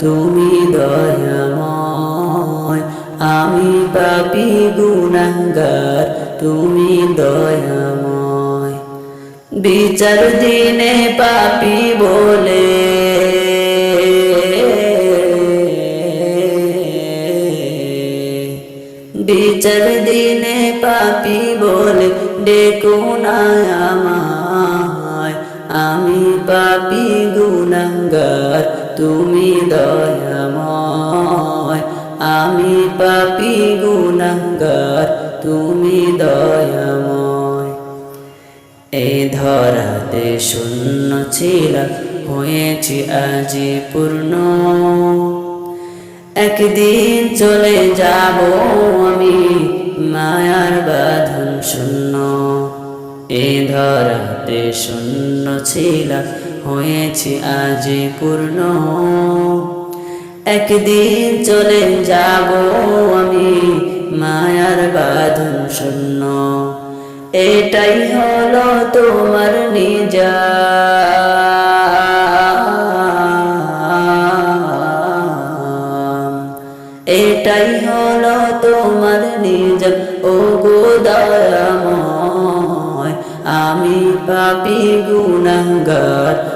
তুমি দয়াময়। আমি পাপি গুণাঙ্গার তুমি দয়াময়। বিচার দিনে পাপি বলে। বিচার দিনে পাপি বলে, ডেকো না আমায়। আমি পাপি গুণাঙ্গার তুমি দয়াময়। আমি পাপি গুণাঙ্গার, তুমি দয়াময়। এ ধরাতে শূন্য ছিলাম হয়েছি আজি পূর্ণ। একদিন চলে যাব আমি, মায়ার বাঁধন শূন্য। এ ধরাতে শূন্য ছিলাম হয়েছি আজি পূর্ণ। একদিন চলে যাব আমি মায়ার বাঁধন শূন্য। এটাই হলো তোমার নিজা এটাই হলো তোমার নিজ ও গো দয়াময়, আমি পাপি গুণাঙ্গার।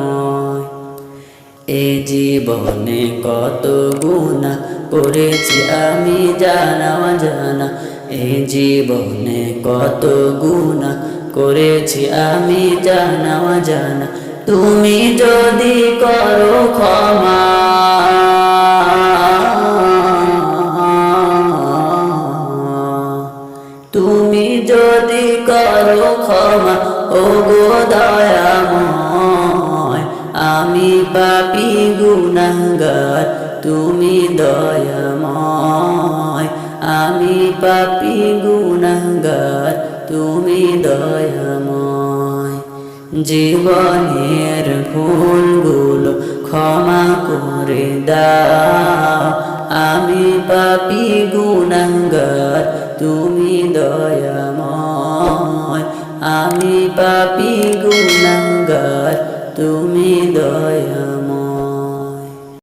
এ জীবনে কত গুণা করেছি আমি জানা জানা এ জীবনে কত গুণা করেছি আমি জানা জানা তুমি যদি করো ক্ষমা, তুমি যদি করো ক্ষমা ও গো দয়াময়। আমি পাপি গুণাঙ্গার তুমি দয়াময়। আমি পাপি গুণাঙ্গার তুমি দয়াময়। জীবনের ভুলগুলো ক্ষমা করে দাও। আমি পাপি গুণাঙ্গার তুমি দয়াময়। আমি পাপি গুণাঙ্গার তুমি দয়াময়।